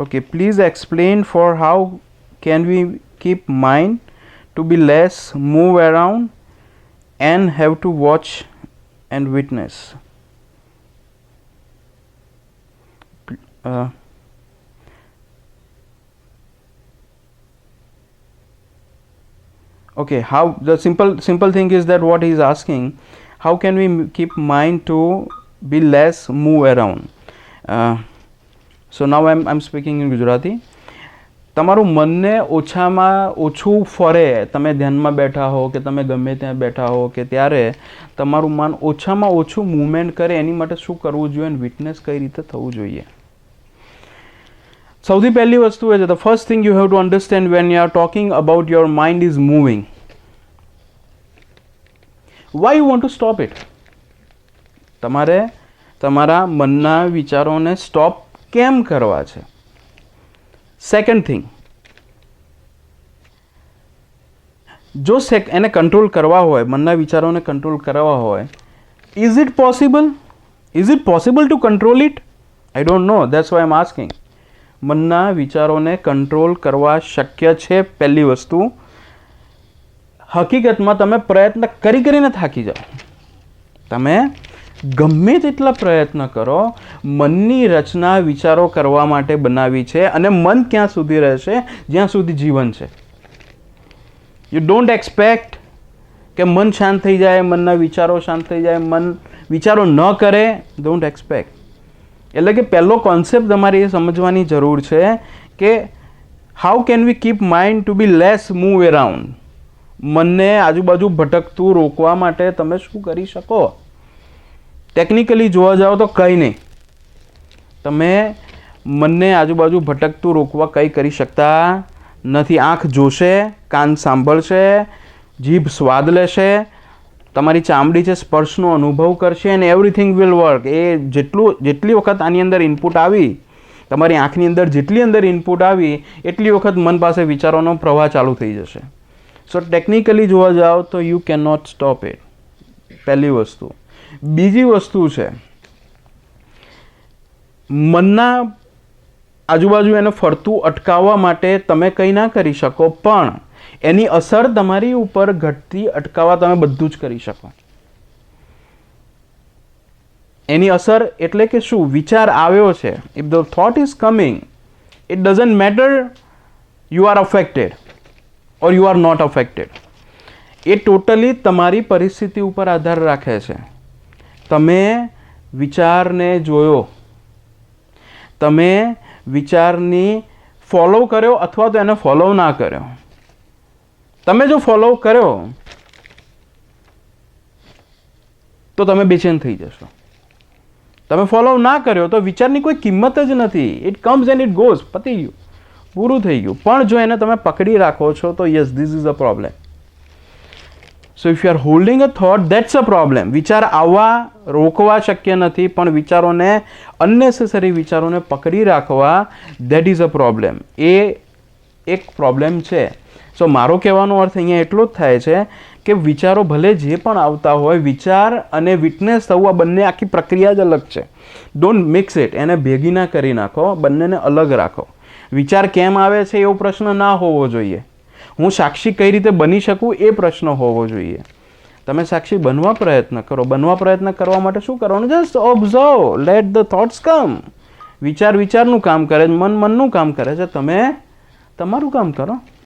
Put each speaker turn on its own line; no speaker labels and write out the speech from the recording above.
Okay, please explain for how can we keep mind to be less move around and have to watch and witness. Uh, okay how the simple simple thing is that what he is asking how can we keep mind to be less move around uh, so now I am speaking in Gujarati તમારું મનને ઓછામાં ઓછું ફરે તમે ધ્યાનમાં બેઠા હો કે તમે ગમે ત્યાં બેઠા હો કે ત્યારે તમારું મન ઓછામાં ઓછું મૂવમેન્ટ કરે એની માટે શું કરવું જોઈએ અને વિટનેસ કઈ રીતે થવું જોઈએ? સૌથી પહેલી વસ્તુ એ છે the first thing you have to understand when you are talking about your mind is moving why you want to stop it તમારે તમારા મનના વિચારોને સ્ટોપ કેમ કરવા છે? સેકન્ડ થિંગ જો સેક એને કંટ્રોલ કરવા હોય, મનના વિચારોને કંટ્રોલ કરવા હોય is it possible is it possible to control it I don't know that's why am asking મનના વિચારોને કંટ્રોલ કરવા શક્ય છે પહેલી વસ્તુ? હકીકતમાં તમે પ્રયત્ન કરી કરીને થાકી જાઓ. તમે ગમે તેટલા પ્રયત્ન કરો, મનની રચના વિચારો કરવા માટે બનાવી છે અને મન ક્યાં સુધી રહેશે? જ્યાં સુધી જીવન છે. યુ ડોન્ટ એક્સપેક્ટ કે મન શાંત થઈ જાય, મનના વિચારો શાંત થઈ જાય, મન વિચારો ન કરે. ડોન્ટ એક્સપેક્ટ એટલે કે પહેલો કોન્સેપ્ટ તમારે એ સમજવાની જરૂર છે કે how can we keep mind to be less move around મનને આજુબાજુ ભટકતું રોકવા માટે તમે શું કરી શકો? ટેકનિકલી જોવા જાઓ તો કંઈ નહીં. તમે મનને આજુબાજુ ભટકતું રોકવા કંઈ કરી શકતા નથી. આંખ જોશે, કાન સાંભળશે, જીભ સ્વાદ લેશે, તમારી ચામડી છે સ્પર્શનો અનુભવ કરશે અને એવરીથિંગ વિલ વર્ક એ જેટલું, જેટલી વખત આની અંદર ઇનપુટ આવી, તમારી આંખની અંદર જેટલી અંદર ઇનપુટ આવી, એટલી વખત મન પાસે વિચારોનો પ્રવાહ ચાલુ થઈ જશે. સો ટેકનિકલી જોવા જાઓ તો you can not stop it પહેલી વસ્તુ. બીજી વસ્તુ છે, મનના આજુબાજુ એને ફરતું અટકાવવા માટે તમે કંઈ ના કરી શકો, પણ એની અસર તમારી ઉપર ઘટતી અટકાવવા તમે બધું જ કરી શકો. એની અસર એટલે કે શું? વિચાર આવ્યો છે. If the thought is coming it doesn't matter you are affected or you are not affected A totally તમારી પરિસ્થિતિ ઉપર આધાર રાખે છે. તમે વિચારને જોયો. તમે વિચારની ફોલો કર્યો અથવા તો એને ફોલો ના કર્યો. તમે જો ફોલો કર્યો, તો તમે બેચેન થઈ જશો. તમે ફોલો ના કર્યો તો વિચારની કોઈ કિંમત જ નથી. It comes and it goes પતી ગયું. પૂરું થઈ ગયું. પણ જો એને તમે પકડી રાખો છો તો yes this is a problem so if you are holding a thought that's a problem વિચાર આવવા રોકવા શક્ય નથી પણ વિચારોને અનનેસેસરી વિચારોને પકડી રાખવા દેટ ઇઝ અ પ્રોબ્લેમ એ એક પ્રોબ્લેમ છે સો મારો કહેવાનો અર્થ અહીંયા એટલો જ થાય છે કે વિચારો ભલે જે પણ આવતા હોય વિચાર અને વિટનેસ થવું આ બંને આખી પ્રક્રિયા જ અલગ છે ડોન્ટ મિક્સ ઇટ એને ભેગી ના કરી નાખો બંનેને અલગ રાખો. વિચાર કેમ આવે છે, એવો પ્રશ્ન ના હોવો જોઈએ. હું સાક્ષી કઈ રીતે બની શકું એ પ્રશ્ન હોવો જોઈએ. તમે સાક્ષી બનવા પ્રયત્ન કરો. બનવા પ્રયત્ન કરવા માટે શું કરવાનું? Just observe let the thoughts come વિચાર વિચારનું કામ કરે છે. મન મનનું કામ કરે છે. તમે તમારું કામ કરો.